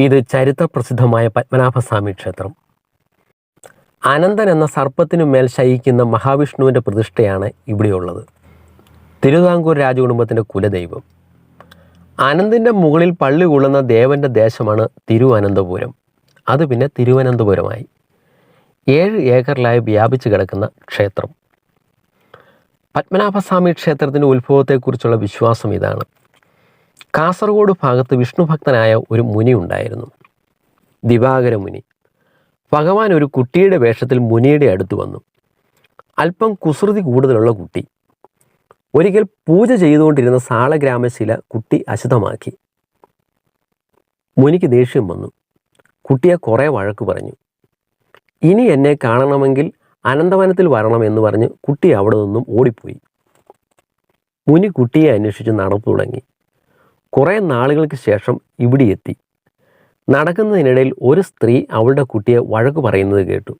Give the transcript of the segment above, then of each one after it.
ഇത് ചരിത്രപ്രസിദ്ധമായ പത്മനാഭസ്വാമി ക്ഷേത്രം. അനന്തൻ എന്ന സർപ്പത്തിനു മേൽ ശയിക്കുന്ന മഹാവിഷ്ണുവിന്റെ പ്രതിഷ്ഠയാണ് ഇവിടെയുള്ളത്. തിരുവിതാംകൂർ രാജകുടുംബത്തിന്റെ കുലദൈവം. അനന്തിന്റെ മുകളിൽ പള്ളി കൊള്ളുന്ന ദേവന്റെ ദേശമാണ് തിരുവനന്തപുരം. അത് പിന്നെ തിരുവനന്തപുരമായി. ഏഴ് ഏക്കറിലായി വ്യാപിച്ചു കിടക്കുന്ന ക്ഷേത്രം. പത്മനാഭസ്വാമി ക്ഷേത്രത്തിന്റെ ഉത്ഭവത്തെക്കുറിച്ചുള്ള വിശ്വാസം ഇതാണ്. കാസർഗോഡ് ഭാഗത്ത് വിഷ്ണു ഭക്തനായ ഒരു മുനി ഉണ്ടായിരുന്നു. ദിവാകര മുനി. ഭഗവാൻ ഒരു കുട്ടിയുടെ വേഷത്തിൽ മുനിയുടെ അടുത്ത് വന്നു. അല്പം കുസൃതി കൂടുതലുള്ള കുട്ടി. ഒരിക്കൽ പൂജ ചെയ്തുകൊണ്ടിരുന്ന സാളഗ്രാമശില കുട്ടി അശുദ്ധമാക്കി. മുനിക്ക് ദേഷ്യം വന്നു. കുട്ടിയെ കുറേ വഴക്ക് പറഞ്ഞു. ഇനി എന്നെ കാണണമെങ്കിൽ അനന്തവനത്തിൽ വരണം എന്ന് പറഞ്ഞ് കുട്ടി അവിടെ നിന്നും ഓടിപ്പോയി. മുനി കുട്ടിയെ അന്വേഷിച്ച് നടന്നു തുടങ്ങി. കുറേ നാളുകൾക്ക് ശേഷം ഇവിടെ എത്തി. നടക്കുന്നതിനിടയിൽ ഒരു സ്ത്രീ അവളുടെ കുട്ടിയെ വഴക്ക് പറയുന്നത് കേട്ടു.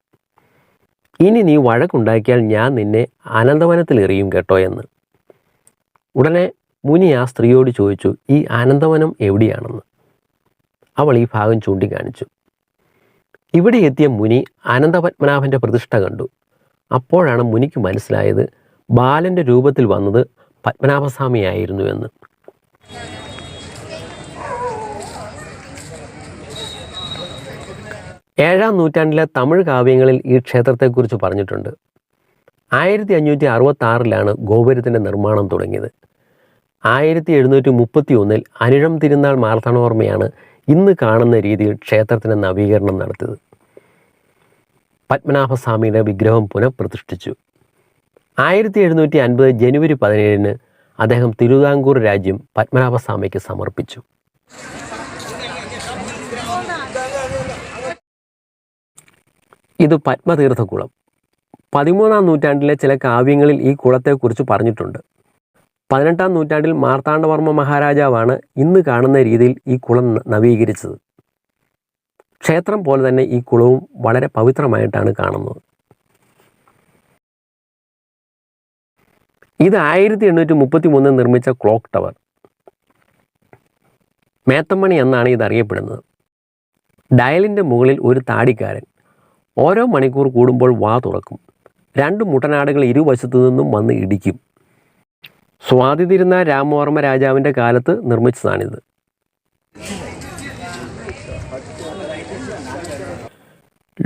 ഇനി നീ വഴക്കുണ്ടാക്കിയാൽ ഞാൻ നിന്നെ അനന്തവനത്തിൽ എറിയും കേട്ടോ എന്ന്. ഉടനെ മുനി ആ സ്ത്രീയോട് ചോദിച്ചു ഈ അനന്തവനം എവിടെയാണെന്ന്? അവൾ ഈ ഭാഗം ചൂണ്ടിക്കാണിച്ചു. ഇവിടെ എത്തിയ മുനി അനന്തപത്മനാഭന്റെ പ്രതിഷ്ഠ കണ്ടു. അപ്പോഴാണ് മുനിക്ക് മനസ്സിലായത് ബാലന്റെ രൂപത്തിൽ വന്നത് പത്മനാഭസ്വാമിയായിരുന്നു എന്ന്. ഏഴാം നൂറ്റാണ്ടിലെ തമിഴ് കാവ്യങ്ങളിൽ ഈ ക്ഷേത്രത്തെക്കുറിച്ച് പറഞ്ഞിട്ടുണ്ട്. ആയിരത്തി അഞ്ഞൂറ്റി അറുപത്തി ആറിലാണ് ഗോപുരത്തിന്റെ നിർമ്മാണം തുടങ്ങിയത്. ആയിരത്തി എഴുന്നൂറ്റി മുപ്പത്തി ഒന്നിൽ അനിഴം തിരുനാൾ മാർത്തണോർമ്മയാണ് ഇന്ന് കാണുന്ന രീതിയിൽ ക്ഷേത്രത്തിന് നവീകരണം നടത്തിയത്. പത്മനാഭസ്വാമിയുടെ വിഗ്രഹം പുനഃപ്രതിഷ്ഠിച്ചു. ആയിരത്തി എഴുന്നൂറ്റി അൻപത് ജനുവരി പതിനേഴിന് അദ്ദേഹം തിരുവിതാംകൂർ രാജ്യം പത്മനാഭസ്വാമിക്ക് സമർപ്പിച്ചു. ഇത് പത്മതീർത്ഥക്കുളം. പതിമൂന്നാം നൂറ്റാണ്ടിലെ ചില കാവ്യങ്ങളിൽ ഈ കുളത്തെക്കുറിച്ച് പറഞ്ഞിട്ടുണ്ട്. പതിനെട്ടാം നൂറ്റാണ്ടിൽ മാർത്താണ്ഡവർമ്മ മഹാരാജാവാണ് ഇന്ന് കാണുന്ന രീതിയിൽ ഈ കുളം നവീകരിച്ചത്. ക്ഷേത്രം പോലെ തന്നെ ഈ കുളവും വളരെ പവിത്രമായിട്ടാണ് കാണുന്നത്. ഇത് ആയിരത്തി എണ്ണൂറ്റി മുപ്പത്തി മൂന്നിൽ നിർമ്മിച്ച ക്ലോക്ക് ടവർ. മേത്തമ്മണി എന്നാണ് ഇത് അറിയപ്പെടുന്നത്. ഡയലിന്റെ മുകളിൽ ഒരു താടിക്കാരൻ. ഓരോ മണിക്കൂർ കൂടുമ്പോൾ വാ തുറക്കും. രണ്ട് മുട്ടനാടുകൾ ഇരുവശത്തു നിന്നും വന്ന് ഇടിക്കും. സ്വാതി തിരുന്ന രാമവർമ്മ രാജാവിന്റെ കാലത്ത് നിർമ്മിച്ചതാണിത്.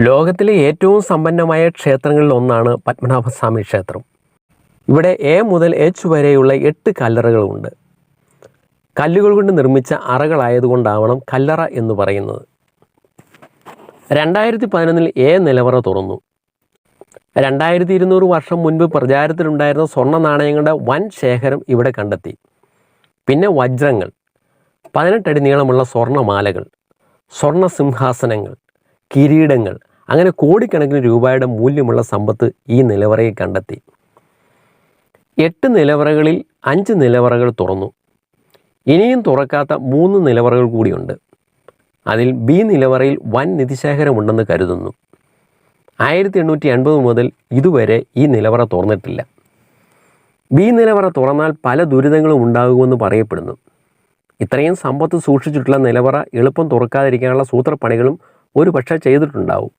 ലോകത്തിലെ ഏറ്റവും സമ്പന്നമായ ക്ഷേത്രങ്ങളിൽ ഒന്നാണ് പത്മനാഭസ്വാമി ക്ഷേത്രം. ഇവിടെ എ മുതൽ എച്ച് വരെയുള്ള എട്ട് കല്ലറകളുണ്ട്. കല്ലുകൾ കൊണ്ട് നിർമ്മിച്ച അറകളായതുകൊണ്ടാവണം കല്ലറ എന്ന് പറയുന്നത്. രണ്ടായിരത്തി പതിനൊന്നിൽ എ നിലവറ തുറന്നു. രണ്ടായിരത്തി ഇരുന്നൂറ് വർഷം മുൻപ് പ്രചാരത്തിലുണ്ടായിരുന്ന സ്വർണ നാണയങ്ങളുടെ വൻ ശേഖരം ഇവിടെ കണ്ടെത്തി. പിന്നെ വജ്രങ്ങൾ പതിനെട്ടടി നീളമുള്ള സ്വർണമാലകൾ സ്വർണ സിംഹാസനങ്ങൾ കിരീടങ്ങൾ അങ്ങനെ കോടിക്കണക്കിന് രൂപയുടെ മൂല്യമുള്ള സമ്പത്ത് ഈ നിലവറയിൽ കണ്ടെത്തി. എട്ട് നിലവറകളിൽ അഞ്ച് നിലവറകൾ തുറന്നു. ഇനിയും തുറക്കാത്ത മൂന്ന് നിലവറകൾ കൂടിയുണ്ട്. അതിൽ ബി നിലവറയിൽ വൻ നിധിശേഖരമുണ്ടെന്ന് കരുതുന്നു. ആയിരത്തി എണ്ണൂറ്റി എൺപത് മുതൽ ഇതുവരെ ഈ നിലവറ തുറന്നിട്ടില്ല. ബി നിലവറ തുറന്നാൽ പല ദുരിതങ്ങളും ഉണ്ടാകുമെന്ന് പറയപ്പെടുന്നു. ഇത്രയും സമ്പത്ത് സൂക്ഷിച്ചിട്ടുള്ള നിലവറ എളുപ്പം തുറക്കാതിരിക്കാനുള്ള സൂത്രപ്പണികളും ഒരു പക്ഷേ ചെയ്തിട്ടുണ്ടാവും.